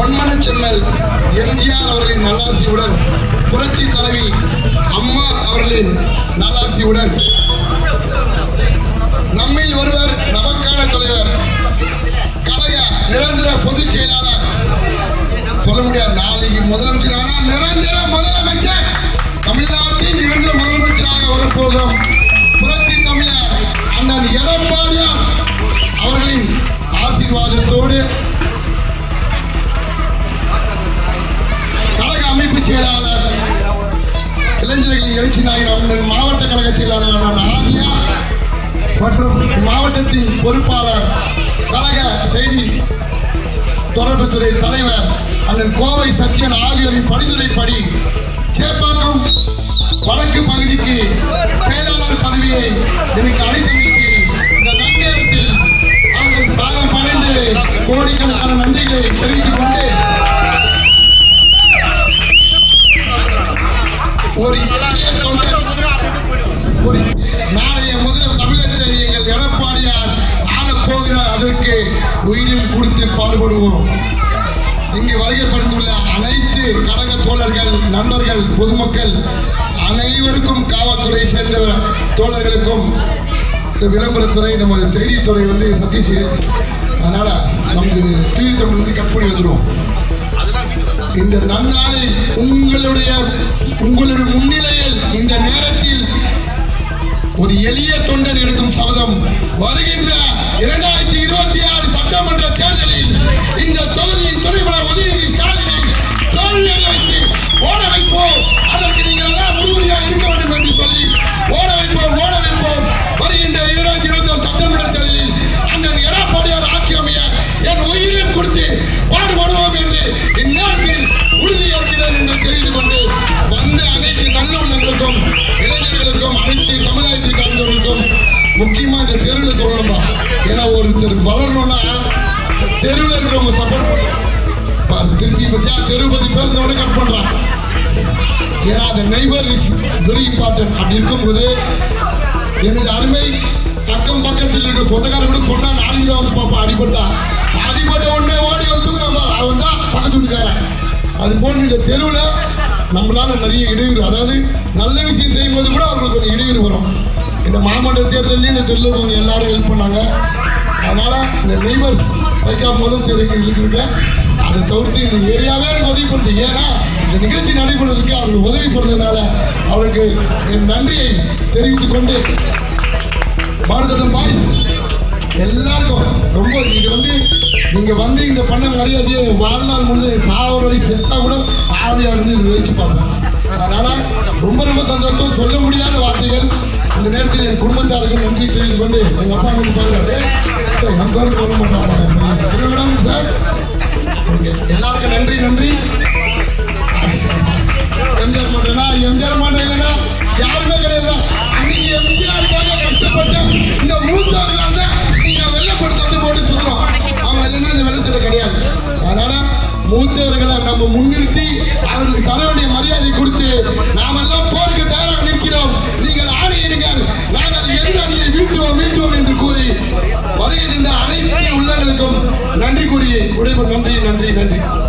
பொன்மன சென்னல் எம்ஜிஆர் அவர்களின் நல்லாசியுடன் புரட்சி தலைவி அம்மா அவர்களின் நல்லாசியுடன். நம்மில் ஒருவர் நமக்கான தலைவர் கழக நிரந்தர பொதுச் செயலாளர். சொல்ல முடியாது. நாளைக்கு முதலமைச்சர் ஆனா நிரந்தர முதலமைச்சர். தமிழ்நாட்டின் நிரந்தர முதலமைச்சராக வரப்போகும் புரட்சி தமிழர் கழக ஆதியா மற்றும் மாவட்டத்தின் பொறுப்பாளர் கழக செய்தி தொடர்புத்துறை தலைவர் அண்ணன் கோவை சத்யன் ஆகியோரின் பரிந்துரைப்படி சேப்பாக்கம் வடக்கு பகுதிக்கு செயலாளர் பதவியை எனக்கு அளித்தமைக்கு இந்த நன்னேரத்தில் அவர்கள் பாதம் பணிந்து கோடிக்கணக்கான நன்றிகளை தெரிவித்துக் கொண்டு பாடுபடுவோம். இங்கு வருகை அனைத்து கழக தோழர்கள் நண்பர்கள் பொதுமக்கள் அனைவருக்கும் காவல்துறை சேர்ந்த தோழர்களுக்கும் இந்த விளம்பரத்துறை நமது செய்தித்துறை வந்து சதீஷ் அதனால நமக்கு டிவி தமிழ் வந்து கட் பண்ணி வந்துடும் இந்த நன்னாளில் உங்களுடைய உங்களுடைய முன்னிலையில் இந்த நேரத்தில் ஒரு எளிய தொண்டன் எடுக்கும் சபதம் வருகின்ற இரண்டாயிரத்தி இருபத்தி ஆறு சட்டமன்ற தேர்தலில் இந்த தொகுதியின் துணைமலர் உதயநிதி ஸ்டாலின் தெருவில் இருக்கிறவங்க சப்போர்ட் திருப்பி பத்தியா தெரு பத்தி பேசுறவங்க கட் பண்றான். ஏன்னா அந்த நெய்பர் இஸ் வெரி இம்பார்ட்டன்ட் அப்படி இருக்கும்போது எனது அருமை அக்கம் பக்கத்தில் இருக்க சொந்தக்காரர் கூட சொன்னா நாளைக்கு தான் வந்து பார்ப்பான் அடிபட்டா. அடிபட்ட உடனே ஓடி வந்து அவன் தான் பக்கத்து வீட்டுக்காரன். அது போன்ற இந்த தெருவில் நம்மளால நிறைய இடையூறு. அதாவது நல்ல விஷயம் செய்யும்போது கூட அவங்களுக்கு கொஞ்சம் இடையூறு வரும். இந்த மாமன்ற தேர்தலையும் இந்த தெருவில் எல்லாரும் ஹெல்ப் பண்ணாங்க. அதனால இந்த நெய்பர்ஸ் வைக்காம முதல் தெருக்கு அதை தவிர்த்து இந்த ஏரியாவே எனக்கு உதவி பண்ணுது ஏன்னா இந்த நிகழ்ச்சி நடைபெறுவதற்கு அவர்கள் உதவி பண்ணுறதுனால அவருக்கு என் நன்றியை தெரிவித்துக் கொண்டு பாரதம் பாய்ஸ் எல்லாருக்கும் ரொம்ப இது வந்து நீங்க வந்து இங்க பண்ண மரியாதையை வாழ்நாள் முழுது சாவர வரை செத்தா கூட ஆவியா இருந்து இது வச்சு பார்ப்பேன் அதனால ரொம்ப ரொம்ப சந்தோஷம் சொல்ல முடியாத வார்த்தைகள் இந்த நேரத்தில் என் குடும்பத்தாருக்கு நன்றி தெரிந்து கொண்டு எங்க அப்பா வந்து பாருங்க என் பேர் சொல்ல மாட்டாங்க சார். ஓகே. எல்லாருக்கும் நன்றி நன்றி. எம்ஜிஆர் மாட்டேனா எம்ஜிஆர் மாட்டேன் இல்லைன்னா யாருமே கிடையாது அன்னைக்கு எம்ஜிஆருக்காக கஷ்டப்பட்டு இந்த மூத்தவர்கள் வந்து நீங்க கொடுத்துட்டு போட்டு சுற்றுறோம் அவங்க இல்லைன்னா இந்த வெள்ளத்துல கிடையாது. அதனால மூத்தவர்களை நம்ம முன்னிறுத்தி அவர்களுக்கு தர வேண்டிய மரியாதை கொடுத்து நாமெல்லாம் வருகின்ற அனைத்து உள்ளங்களுக்கும் நன்றி கூறி உடைப்பு நன்றி நன்றி நன்றி.